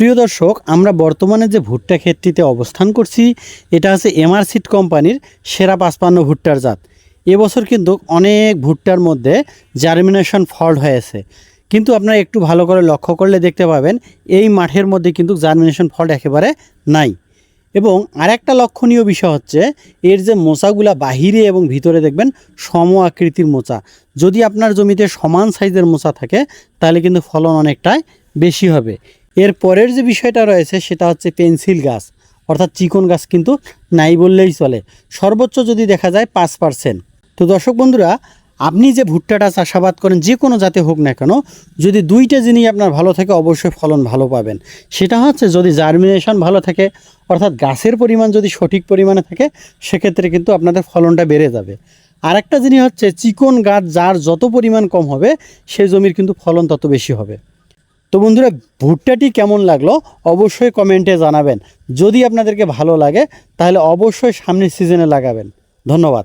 প্রিয় দর্শক, আমরা বর্তমানে যে ভুট্টা ক্ষেতটিতে অবস্থান করছি, এটা আছে এমআর সিড কোম্পানির সেরা পাঁচপান্ন ভুট্টার জাত। এবছর কিন্তু অনেক ভুট্টার মধ্যে জার্মিনেশন ফল্ট হয়েছে। কিন্তু আপনারা একটু ভালো করে লক্ষ্য করলে দেখতে পাবেন, এই মাঠের মধ্যে কিন্তু জার্মিনেশন ফল্ট একেবারে নাই। এবং আরেকটা লক্ষণীয় বিষয় হচ্ছে, এর যে মোচাগুলা বাহিরে এবং ভিতরে দেখবেন, সম আকৃতির মোচা। যদি আপনার জমিতে সমান সাইজের মোচা থাকে, তাহলে কিন্তু ফলন অনেকটাই বেশি হবে। এর পরের যে বিষয়টা রয়েছে সেটা হচ্ছে পেন্সিল গাছ। অর্থাৎ চিকন গাছ কিন্তু নাই বললেই চলে। সর্বোচ্চ যদি দেখা যায় পাঁচ পার্সেন্ট। তো দর্শক বন্ধুরা, আপনি যে ভুট্টাটা চাষাবাদ করেন, যে কোনো জাতে হোক না কেন, যদি দুইটা জিনিস আপনার ভালো থাকে, অবশ্যই ফলন ভালো পাবেন। সেটা হচ্ছে যদি জার্মিনেশন ভালো থাকে, অর্থাৎ গাছের পরিমাণ যদি সঠিক পরিমাণে থাকে, সেক্ষেত্রে কিন্তু আপনাদের ফলনটা বেড়ে যাবে। আরেকটা জিনিস হচ্ছে, চিকন গাছ যার যত পরিমাণ কম হবে সেই জমির কিন্তু ফলন তত বেশি হবে। তো বন্ধুরা, ভুট্টাটি কেমন লাগল অবশ্যই কমেন্টে জানাবেন। যদি আপনাদেরকে ভালো লাগে, তাহলে অবশ্যই সামনের সিজনে লাগাবেন। ধন্যবাদ।